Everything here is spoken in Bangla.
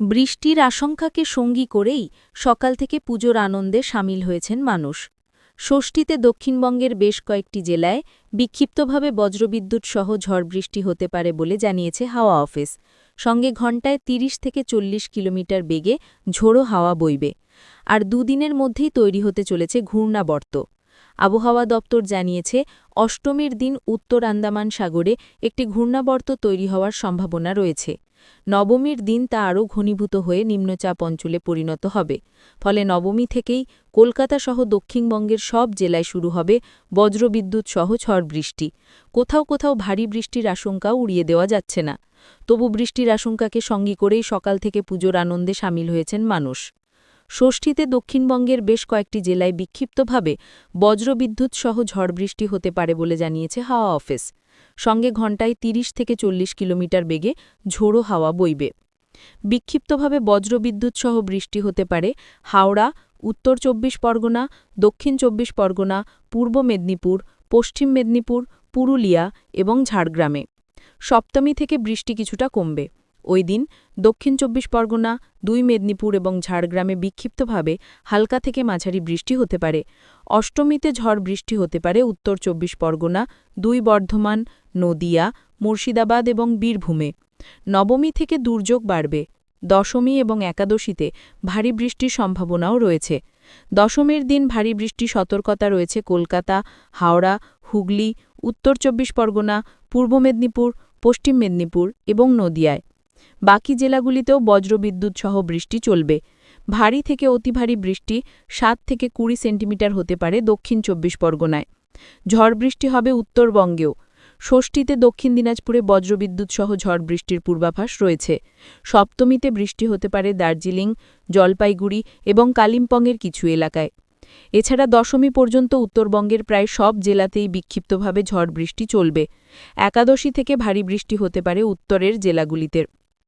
বৃষ্টির আশঙ্কাকে সঙ্গী করেই সকাল থেকে পুজোর আনন্দে সামিল হয়েছেন মানুষ। ষষ্ঠীতে দক্ষিণবঙ্গের বেশ কয়েকটি জেলায় বিক্ষিপ্তভাবে বজ্রবিদ্যুৎ সহ ঝড় বৃষ্টি হতে পারে বলে জানিয়েছে হাওয়া অফিস। সঙ্গে ঘণ্টায় ৩০ থেকে চল্লিশ কিলোমিটার বেগে ঝোড়ো হাওয়া বইবে। আর দুদিনের মধ্যেই তৈরি হতে চলেছে ঘূর্ণাবর্ত। আবহাওয়া দপ্তর জানিয়েছে, অষ্টমীর দিন উত্তর আন্দামান সাগরে একটি ঘূর্ণাবর্ত তৈরি হওয়ার সম্ভাবনা রয়েছে। নবমীর দিন তা আরও ঘনীভূত হয়ে নিম্নচাপ অঞ্চলে পরিণত হবে। ফলে নবমী থেকেই কলকাতা সহ দক্ষিণবঙ্গের সব জেলায় শুরু হবে বজ্রবিদ্যুৎ সহ ঝড় বৃষ্টি। কোথাও কোথাও ভারী বৃষ্টির আশঙ্কাও উড়িয়ে দেওয়া যাচ্ছে না। তবু বৃষ্টির আশঙ্কাকে সঙ্গী করেই সকাল থেকে পুজোর আনন্দে সামিল হয়েছেন মানুষ। ষষ্ঠীতে দক্ষিণবঙ্গের বেশ কয়েকটি জেলায় বিক্ষিপ্তভাবে বজ্রবিদ্যুৎ সহ ঝড় বৃষ্টি হতে পারে বলে জানিয়েছে হাওয়া অফিস। সঙ্গে ঘণ্টায় ৩০ থেকে চল্লিশ কিলোমিটার বেগে ঝোড়ো হাওয়া বইবে। বিক্ষিপ্তভাবে বজ্রবিদ্যুৎসহ বৃষ্টি হতে পারে হাওড়া, উত্তর চব্বিশ পরগনা, দক্ষিণ চব্বিশ পরগনা, পূর্ব মেদিনীপুর, পশ্চিম মেদিনীপুর, পুরুলিয়া এবং ঝাড়গ্রামে। সপ্তমী থেকে বৃষ্টি কিছুটা কমবে। ওই দিন দক্ষিণ চব্বিশ পরগনা, দুই মেদিনীপুর এবং ঝাড়গ্রামে বিক্ষিপ্তভাবে হালকা থেকে মাঝারি বৃষ্টি হতে পারে। অষ্টমীতে ঝড় বৃষ্টি হতে পারে উত্তর চব্বিশ পরগনা, দুই বর্ধমান, নদিয়া, মুর্শিদাবাদ এবং বীরভূমে। নবমী থেকে দুর্যোগ বাড়বে। দশমী এবং একাদশীতে ভারী বৃষ্টির সম্ভাবনাও রয়েছে। দশমীর দিন ভারী বৃষ্টি সতর্কতা রয়েছে কলকাতা, হাওড়া, হুগলি, উত্তর চব্বিশ পরগনা, পূর্ব মেদিনীপুর, পশ্চিম মেদিনীপুর এবং নদিয়ায়। বাকি জেলাগুলিতেও বজ্রবিদ্যুৎ সহ বৃষ্টি চলবে। ভারী থেকে অতি ভারী বৃষ্টি সাত থেকে কুড়ি সেন্টিমিটার হতে পারে দক্ষিণ চব্বিশ পরগনায়। ঝড় বৃষ্টি হবে উত্তরবঙ্গেও। ষষ্ঠীতে দক্ষিণ দিনাজপুরে বজ্রবিদ্যুৎ সহ ঝড় বৃষ্টির পূর্বাভাস রয়েছে। সপ্তমীতে বৃষ্টি হতে পারে দার্জিলিং, জলপাইগুড়ি এবং কালিম্পংয়ের কিছু এলাকায়। এছাড়া দশমী পর্যন্ত উত্তরবঙ্গের প্রায় সব জেলাতেই বিক্ষিপ্তভাবে ঝড় বৃষ্টি চলবে। একাদশী থেকে ভারী বৃষ্টি হতে পারে উত্তরের জেলাগুলিতে।